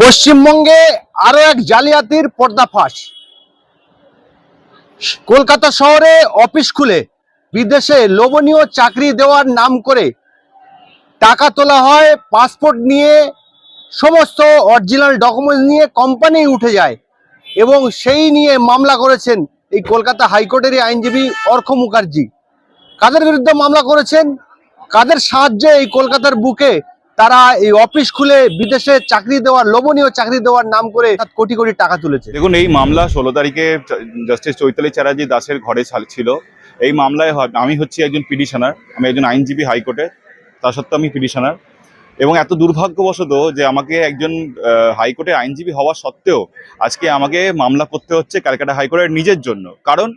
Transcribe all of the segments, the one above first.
পশ্চিমবঙ্গে আরও এক জালিয়াতির পর্দাফাঁস কলকাতা শহরে অফিস খুলে বিদেশে লোভনীয় চাকরি দেওয়ার নাম করে টাকা তোলা হয়, পাসপোর্ট নিয়ে সমস্ত অরিজিনাল ডকুমেন্টস নিয়ে কোম্পানি উঠে যায় এবং সেই নিয়ে মামলা করেছেন এই কলকাতা হাইকোর্টেরই আইনজীবী অর্ক মুখার্জি। কাদের বিরুদ্ধে মামলা করেছেন? কাদের সাহায্যে এই কলকাতার বুকে তারা এই অফিস খুলে বিদেশে চাকরি দেওয়ার লোভনীয় চাকরি দেওয়ার নাম করে কোটি কোটি টাকা তুলেছে। দেখুন এই মামলা ষোলো তারিখে জাস্টিস চৈতালি চ্যাটার্জি দাসের ঘরে ছিল এই মামলায় আমি হচ্ছি একজন পিটিশনার আমি একজন আইনজীবী হাইকোর্টে তা সত্ত্বেও আমি পিটিশনার। এবং এত দুর্ভাগ্যবশত যে আমাকে একজন আহ, হাইকোর্টের আইনজীবী হওয়া সত্ত্বেও আজকে আমাকে মামলা করতে হচ্ছে ক্যালকাটা হাইকোর্টের নিজের জন্য। কারণ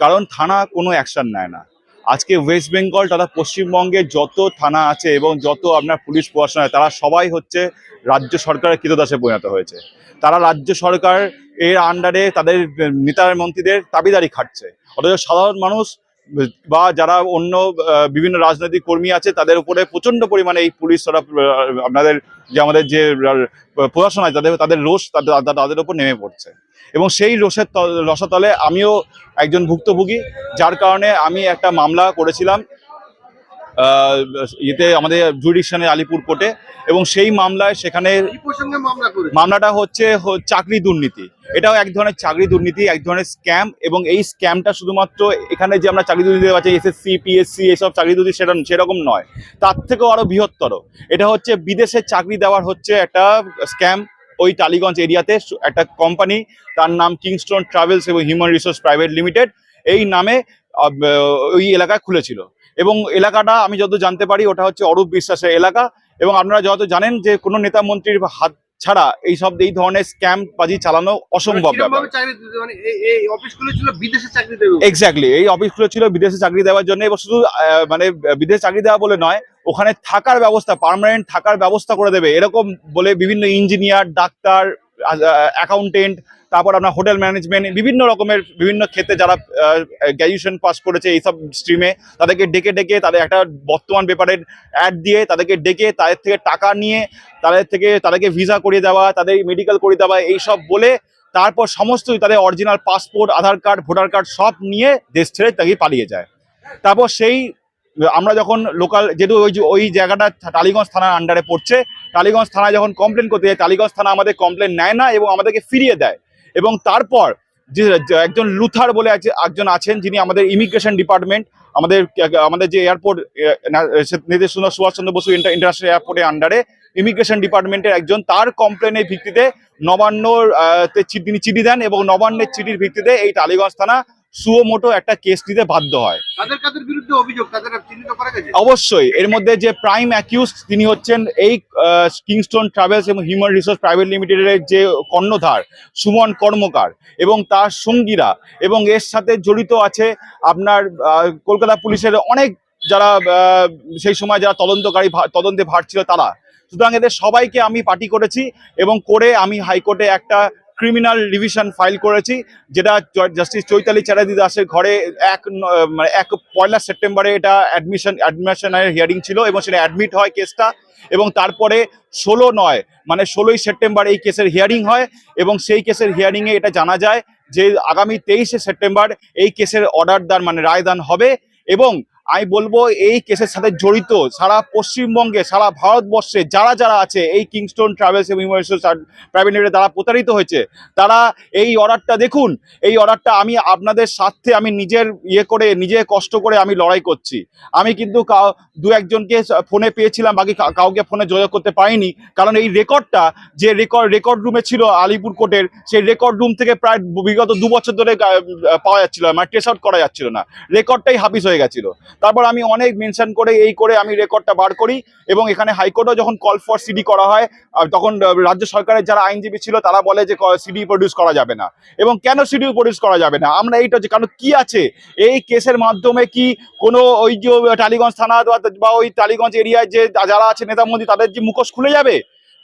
কারণ থানা কোনো অ্যাকশন নেয় না। আজকে ওয়েস্ট বেঙ্গল তথা পশ্চিমবঙ্গে যত থানা আছে এবং যত আপনার পুলিশ প্রশাসন তারা সবাই হচ্ছে রাজ্য সরকারের কৃতদাসে পরিণত হয়েছে। তারা রাজ্য সরকার এর আন্ডারে তাদের নেতার মন্ত্রীদের দাবিদারি খাটছে। অথচ সাধারণ মানুষ বা যারা অন্য বিভিন্ন রাজনৈতিক কর্মী আছে, তাদের উপরে প্রচণ্ড পরিমাণে এই পুলিশ তারা আপনাদের যে আমাদের যে প্রশাসন আছে, তাদের তাদের রোষ তাদের উপর নেমে পড়ছে। এবং সেই রোষের তল- রসাতলে আমিও একজন ভুক্তভোগী, যার কারণে আমি একটা মামলা করেছিলাম ইয়েতে আমাদের জুডিকশনে আলিপুর কোর্টে এবং সেই মামলায় সেখানে মামলাটা হচ্ছে চাকরি দুর্নীতি। এটাও এক ধরনের চাকরি দুর্নীতি এক ধরনের স্ক্যাম এবং এই স্ক্যামটা শুধুমাত্র এখানে যে আমরা চাকরি দুর্নীতি পাচ্ছি এসএসসি পিএসসি এসব চাকরি দুর্নীতি সেটা সেরকম নয়। তার থেকেও আরও বৃহত্তর। এটা হচ্ছে বিদেশে চাকরি দেওয়ার হচ্ছে একটা স্ক্যাম ওই টালিগঞ্জ এরিয়াতে একটা কোম্পানি তার নাম কিংস্টোন ট্রাভেলস এবং হিউম্যান রিসোর্স প্রাইভেট লিমিটেড এই নামে ওই এলাকায় খুলেছিল। এবং এলাকাটা আমি যত জানতে পারি ওটা হচ্ছে অরূপ বিশ্বাসের এলাকা। এবং আপনারা যত জানেন যে কোনো নেতা মন্ত্রীর হাত ছাড়া এই সব এই ধরনের স্ক্যাম বাজি চালানো অসম্ভব দিতে মানে এক্স্যাক্টলি এই অফিসগুলো ছিল বিদেশে চাকরি দেওয়ার জন্য। এবং শুধু মানে বিদেশে চাকরি দেওয়া বলে নয় ওখানে থাকার ব্যবস্থা পার্মানেন্ট থাকার ব্যবস্থা করে দেবে এরকম বলে বিভিন্ন ইঞ্জিনিয়ার ডাক্তার অ্যাকাউন্টেন্ট তারপর আপনার হোটেল ম্যানেজমেন্ট, বিভিন্ন রকমের বিভিন্ন ক্ষেত্রে যারা গ্র্যাজুয়েশন পাস করেছে এইসব স্ট্রিমে, তাদেরকে ডেকে ডেকে তাদের একটা বর্তমান পেপারের অ্যাড দিয়ে তাদেরকে ডেকে তাদের থেকে টাকা নিয়ে তাদের থেকে তাদেরকে ভিসা করিয়ে দেওয়া, তাদের মেডিকেল করিয়ে দেওয়া, এইসব বলে তারপর সমস্তই তাদের original passport, Aadhaar card, voter card সব নিয়ে দেশ ছেড়ে তাকে পালিয়ে যায়। তারপর সেই, আমরা যখন লোকাল, যেহেতু ওই ওই জায়গাটা টালিগঞ্জ থানার আন্ডারে পড়ছে, টালিগঞ্জ থানায় যখন কমপ্লেন করতে যায়, টালিগঞ্জ থানা আমাদের কমপ্লেন নেয় না এবং আমাদেরকে ফিরিয়ে দেয়। এবং তারপর যে একজন লুথার বলে আছে- একজন আছেন যিনি আমাদের ইমিগ্রেশন ডিপার্টমেন্ট আমাদের আমাদের যে এয়ারপোর্ট নির্দেশনা সুভাষচন্দ্র বসু ইন্টারন্যাশনাল এয়ারপোর্টের আন্ডারে ইমিগ্রেশন ডিপার্টমেন্টের একজন তার কমপ্লেনের ভিত্তিতে নবান্ন আহ, তে তিনি চিঠি দেন এবং নবান্নের চিঠির ভিত্তিতে এই টালিগঞ্জ থানা সুয়োমোটো একটা কেস নিতে বাধ্য হয়। অবশ্যই এর মধ্যে যে প্রাইম অ্যাকিউজ তিনি হচ্ছেন এই কিংস্টোন ট্রাভেলস এবং হিউম্যান রিসোর্স প্রাইভেট লিমিটেডের যে কর্ণধার সুমন কর্মকার এবং তার সঙ্গীরা এবং এর সাথে জড়িত আছে আপনার কলকাতা পুলিশের অনেক যারা সেই সময় যারা তদন্তকারী তদন্তে ভার ছিল তারা। সুতরাং এদের সবাইকে আমি পার্টি করেছি এবং করে আমি হাইকোর্টে একটা ক্রিমিনাল রিভিশন ফাইল করেছি, যেটা জাস্টিস চৈতালি চ্যাটার্জি দাসের ঘরে এক মানে এক পয়লা সেপ্টেম্বরে এটা অ্যাডমিশন অ্যাডমিশনের হিয়ারিং ছিল এবং সেটা অ্যাডমিট হয় কেসটা এবং তারপরে ষোলো নয় মানে ষোলোই সেপ্টেম্বর এই কেসের হিয়ারিং হয় এবং সেই কেসের হিয়ারিংয়ে এটা জানা যায় যে আগামী তেইশে সেপ্টেম্বর এই কেসের অর্ডার দান মানে রায়দান হবে এবং আমি বলব এই কেসের সাথে জড়িত সারা পশ্চিমবঙ্গে, সারা ভারতবর্ষে যারা যারা আছে, এই কিংস্টোন ট্রাভেলস এবং প্রাইভেট লিমিটেড দ্বারা প্রতারিত হয়েছে। তারা এই অর্ডারটা দেখুন, এই অর্ডারটা আমি আপনাদের স্বার্থে আমি নিজের ইয়ে করে, নিজে কষ্ট করে আমি লড়াই করছি। আমি কিন্তু দু একজনকে ফোনে পেয়েছিলাম, বাকি কাউকে ফোনে যোগাযোগ করতে পারিনি। কারণ এই রেকর্ডটা, যে রেকর্ড রেকর্ড রুমে ছিল আলিপুর কোর্টের, সেই রেকর্ড রুম থেকে প্রায় বিগত দু বছর ধরে পাওয়া যাচ্ছিল মানে ট্রেস আউট করা যাচ্ছিল না। রেকর্ডটাই হাফিস হয়ে গেছিল। তারপর আমি অনেক মেনশন করে, এই করে আমি রেকর্ডটা বার করি এবং এখানে হাইকোর্টও যখন কল ফর সিডি করা হয় তখন রাজ্য সরকারের যারা আইনজীবী ছিল তারা বলে যে সিডি প্রডিউস করা যাবে না। এবং কেন সিডি প্রডিউস করা যাবে না? আমরা এইটা যে কারণ কি আছে? এই কেসের মাধ্যমে কি কোনো ওই যে টালিগঞ্জ থানা বা ওই টালিগঞ্জ এরিয়ায় যে, যারা আছে নেতা মন্ত্রী, তাদের যে মুখোশ খুলে যাবে?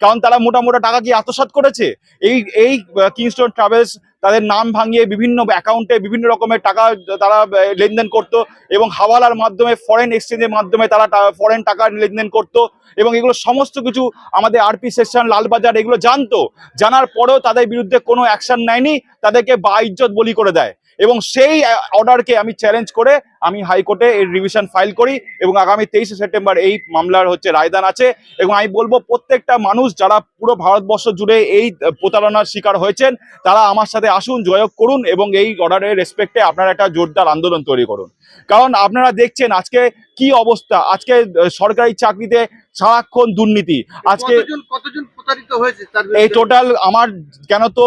কারণ তারা মোটা মোটা টাকা কি আত্মসাৎ করেছে। এই এই কিংস্টোন ট্রাভেলস তাদের নাম ভাঙিয়ে বিভিন্ন অ্যাকাউন্টে বিভিন্ন রকমের টাকা, তারা লেনদেন করত এবং হাওয়ালার মাধ্যমে ফরেন এক্সচেঞ্জের মাধ্যমে তারা ফরেন টাকা লেনদেন করত এবং এগুলো সমস্ত কিছু আমাদের আরপি সেকশন লালবাজার এগুলো জানতো। জানার পরেও তাদের বিরুদ্ধে কোনো অ্যাকশন নেয়নি, তাদেরকে বা ইজ্জত বলি করে দেয়। এবং সেই অর্ডারকে আমি চ্যালেঞ্জ করে আমি হাইকোর্টে এর রিভিশন ফাইল করি এবং আগামী তেইশে সেপ্টেম্বর এই মামলার হচ্ছে রায়দান আছে এবং আমি বলব প্রত্যেকটা মানুষ যারা পুরো ভারতবর্ষ জুড়ে এই প্রতারণার শিকার হয়েছেন, তারা আমার সাথে আসুন জয়ক করুন এবং এই অর্ডারের রেসপেক্টে আপনারা একটা জোরদার আন্দোলন তৈরি করুন। কারণ আপনারা দেখছেন আজকে কি অবস্থা? আজকে সরকারি চাকরিতে সারাক্ষণ দুর্নীতি। আজকে এই টোটাল আমার কেন তো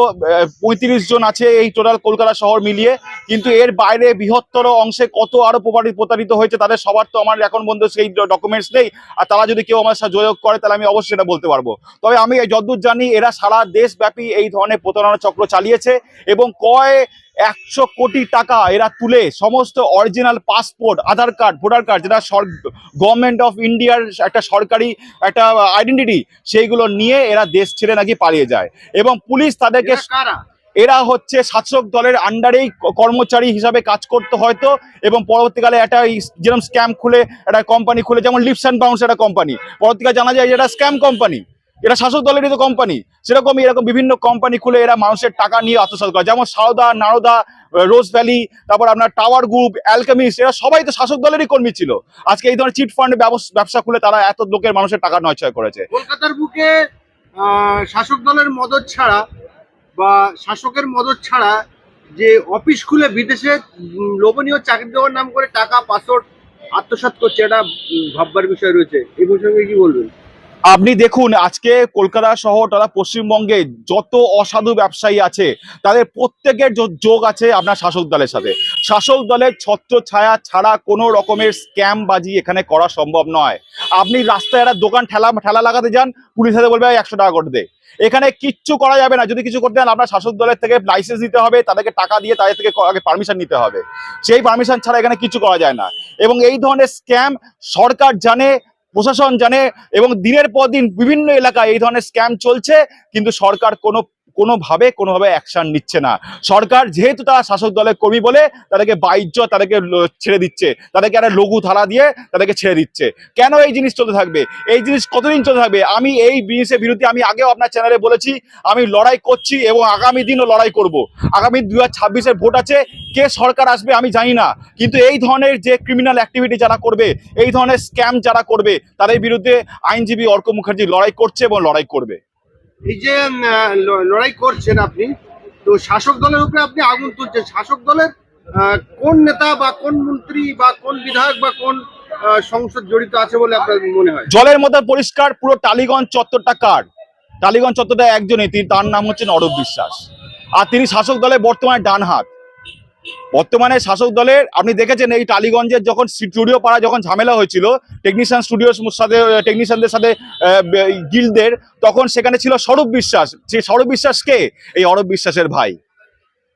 পঁয়ত্রিশ জন আছে এই টোটাল কলকাতা শহর মিলিয়ে কিন্তু এর বাইরে বৃহত্তর অংশে কত আরও প্রতারিত প্রতারিত হয়েছে তাদের সবার তো আমার এখন পর্যন্ত সেই ডকুমেন্টস নেই আর তারা যদি কেউ আমার সাথে যোগাযোগ করে তাহলে আমি অবশ্যই এটা বলতে পারব। তবে আমি যতদূর জানি এরা সারা দেশব্যাপী এই ধরনের প্রতারণা চক্র চালিয়েছে এবং কয় একশো কোটি টাকা এরা তুলে সমস্ত original passport Aadhaar card voter card যেটা গভর্নমেন্ট অফ ইন্ডিয়ার একটা সরকারি একটা আইডেন্টিটি সেইগুলো নিয়ে এরা দেশ ছেড়ে নাকি পালিয়ে যায়। এবং পুলিশ তাদেরকে এরা হচ্ছে শাসক দলের আন্ডারেই কর্মচারী হিসাবে কাজ করতে হয়তো এবং পরবর্তীকালে একটা যেরকম স্ক্যাম খুলে একটা কোম্পানি খুলে যেমন লিপস অ্যান্ড বাউন্স একটা কোম্পানি পরবর্তীকালে জানা যায় যে এটা স্ক্যাম কোম্পানি এটা শাসক দলেরই তো কোম্পানি সেরকমই এরকম বিভিন্ন কোম্পানি খুলে এরা মানুষের টাকা নিয়ে আত্মসাৎ করে। যেমন সারদা, নারদা রোজ ভ্যালি, তারপর আপনার টাওয়ার গ্রুপ, অ্যালকেমিস্ট, এরা সবাই তো শাসক দলেরই কর্মী ছিল। আজকে এই ধরনের চিট ফান্ড ব্যবসা খুলে তারা এত লোকের মানুষের টাকা নয়ছয় করেছে। কলকাতার বুকে শাসক দলের মদত ছাড়া বা শাসকের মদত ছাড়া যে অফিস খুলে বিদেশে লোভনীয় চাকরি দেওয়ার নাম করে টাকা, পাসওয়ার্ড আত্মসাৎ করছে, এটা ভাববার বিষয় রয়েছে। এই প্রসঙ্গে কি বলবেন? আপনি দেখুন, আজকে কলকাতা শহর তথা পশ্চিমবঙ্গে যত অসাধু ব্যবসায়ী আছে, তাদের প্রত্যেকের যোগ আছে আপনার শাসক দলের সাথে। শাসক দলের ছত্র ছায়া ছাড়া কোনো রকমের স্ক্যাম বাজি এখানে করা সম্ভব নয়। আপনি রাস্তায় একটা দোকান ঠেলা ঠেলা লাগাতে যান, পুলিশ হাতে বলবে একশো টাকা করে দে। এখানে কিচ্ছু করা যাবে না। যদি কিছু করতে চান আপনার শাসক দলের থেকে লাইসেন্স দিতে হবে, তাদেরকে টাকা দিয়ে তাদের থেকে আগে পারমিশন নিতে হবে। সেই পারমিশন ছাড়া এখানে কিছু করা যায় না। এবং এই ধরনের স্ক্যাম সরকার জানে প্রশাসন জানে এবং দিনের পর দিন বিভিন্ন এলাকায় এই ধরনের স্ক্যাম চলছে, কিন্তু সরকার কোনো কোনোভাবে কোনোভাবে অ্যাকশন নিচ্ছে না। সরকার যেহেতু তারা শাসক দলের কর্মী বলে, তাদেরকে বাহ্য, তাদেরকে ছেড়ে দিচ্ছে। তাদেরকে একটা লঘু ধারা দিয়ে তাদেরকে ছেড়ে দিচ্ছে। কেন এই জিনিস চলতে থাকবে? এই জিনিস কতদিন চলতে থাকবে? আমি এই জিনিসের বিরুদ্ধে আমি আগেও আপনার চ্যানেলে বলেছি, আমি লড়াই করছি এবং আগামী দিনও লড়াই করব। আগামী দু হাজার ভোট আছে, কে সরকার আসবে আমি জানি না। কিন্তু এই ধরনের যে ক্রিমিনাল অ্যাক্টিভিটি যারা করবে, এই ধরনের স্ক্যাম যারা করবে, তাদের বিরুদ্ধে আইনজীবী অর্ক মুখার্জি লড়াই করছে এবং লড়াই করবে। এই যে লড়াই করছেন আপনি, তো শাসক দলের উপরে আপনি আগুন তুলছেন। শাসক দলের কোন নেতা বা কোন মন্ত্রী বা কোন বিধায়ক বা কোন সংসদ জড়িত আছে বলে আপনার মনে হয়? জলের মধ্যে পরিষ্কার পুরো টালিগঞ্জ চত্বরটা কার? টালিগঞ্জ চত্বরটা একজনই, তিনি, তার নাম হচ্ছে অরূপ বিশ্বাস। আর তিনি শাসক দলের বর্তমানে ডান হাত বর্তমানে শাসক দলের, আপনি দেখেছেন এই টালিগঞ্জের যখন স্টুডিও পাড়া যখন ঝামেলা হয়েছিল টেকনিশিয়ান স্টুডিওর সাথে টেকনিশিয়ানদের সাথে গিল্ডের তখন সেখানে ছিল স্বরূপ বিশ্বাস। সেই স্বরূপ বিশ্বাস কে? এই অরূপ বিশ্বাসের ভাই।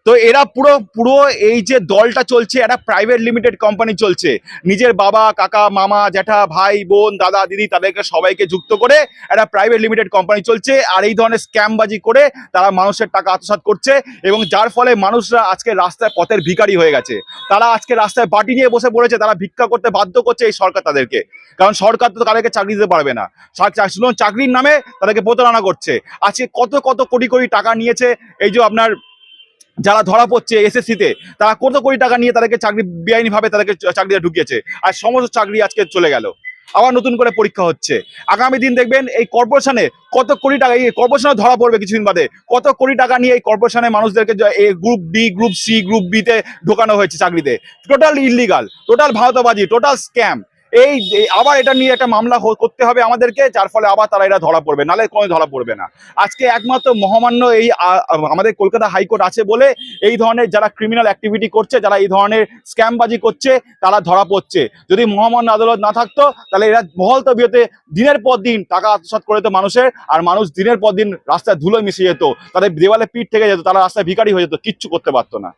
তো এরা পুরো পুরো এই যে দলটা চলছে একটা প্রাইভেট লিমিটেড কোম্পানি চলছে। নিজের বাবা, কাকা, মামা, জ্যাঠা, ভাই, বোন, দাদা, দিদি তাদেরকে সবাইকে যুক্ত করে একটা প্রাইভেট লিমিটেড কোম্পানি চলছে আর এই ধরনের স্ক্যামবাজি করে তারা মানুষের টাকা আত্মসাৎ করছে এবং যার ফলে মানুষরা আজকে রাস্তায় পথের ভিখারি হয়ে গেছে। তারা আজকে রাস্তায় বাটি নিয়ে বসে পড়েছে, তারা ভিক্ষা করতে বাধ্য করছে এই সরকার তাদেরকে। কারণ সরকার তো তাদেরকে চাকরি দিতে পারবে না। চাকরির নামে তাদেরকে প্রতারণা করছে। আজকে কত কত কোটি কোটি টাকা নিয়েছে এই যে আপনার যারা ধরা পড়ছে এসএসসিতে তারা কত কোটি টাকা নিয়ে তাদেরকে চাকরি বেআইনি ভাবে তাদেরকে চাকরিতে ঢুকিয়েছে? আর সমস্ত চাকরি আজকে চলে গেল। আবার নতুন করে পরীক্ষা হচ্ছে। আগামী দিন দেখবেন এই কর্পোরেশনে কত কোটি টাকা, এই কর্পোরেশনে ধরা পড়বে কিছুদিন বাদে। কত কোটি টাকা নিয়ে এই কর্পোরেশনে মানুষদেরকে এই group D group C group বিতে ঢোকানো হয়েছে চাকরিতে। টোটাল ইলিগাল টোটাল ভারতবাজি টোটাল স্ক্যাম এই আবার এটা নিয়ে একটা মামলা করতে হবে আমাদেরকে, যার ফলে আবার তারা এটা ধরা পড়বে, নালে কোনো ধরা পড়বে না। আজকে একমাত্র মহামান্য এই আমাদের কলকাতা হাইকোর্ট আছে বলে এই ধরনের যারা ক্রিমিনাল অ্যাক্টিভিটি করছে, যারা এই ধরনের স্ক্যামবাজি করছে, তারা ধরা পড়ছে। যদি মহামান্য আদালত না থাকতো, তাহলে এরা মহল তবিয়তে দিনের পর দিন টাকা আত্মসাৎ করে যেত মানুষের, আর মানুষ দিনের পর দিন রাস্তায় ধুলো মিশে যেত, তাদের দেওয়ালে পিঠ থেকে যেত, তারা রাস্তায় ভিখারি হয়ে যেত, কিচ্ছু করতে পারতো না।